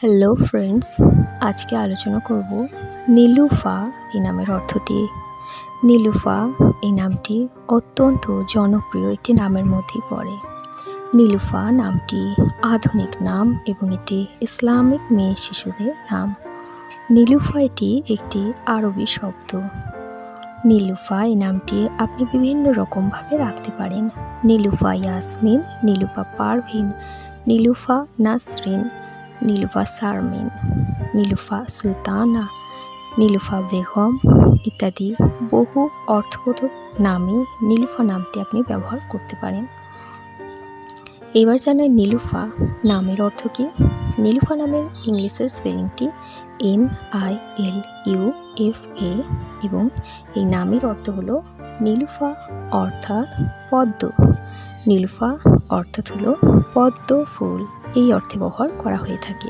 Hello friends আজকে আলোচনা করব নীলুফা এই নামের অর্থটি। নীলুফা এই নামটি অত্যন্ত জনপ্রিয় একটি নামের মধ্যেই পড়ে। নীলুফা নামটি আধুনিক নাম এবং এটি ইসলামিক মেয়ে শিশুদের নাম। নীলুফা এটি একটি আরবি শব্দ। নীলুফা এই নামটি আপনি বিভিন্ন রকমভাবে রাখতে পারেন। নীলুফা ইয়াসমিন, নীলুফা পারভিন, নীলুফা নাসরিন নীলুফা শারমিন নীলুফা সুলতানা নীলুফা বেগম ইত্যাদি বহু অর্থবোধক নামে নীলুফা নামটি আপনি ব্যবহার করতে পারেন। এবার জানাই নীলুফা নামের অর্থ কী? নীলুফা নামের ইংলিশের স্পেলিংটি N I L U F A এবং এই নামের অর্থ হলো নীলুফা অর্থাৎ পদ্ম। নীলুফা অর্থাৎ হলো পদ্ম ফুল। এই অর্থে ব্যবহার করা হয়ে থাকে।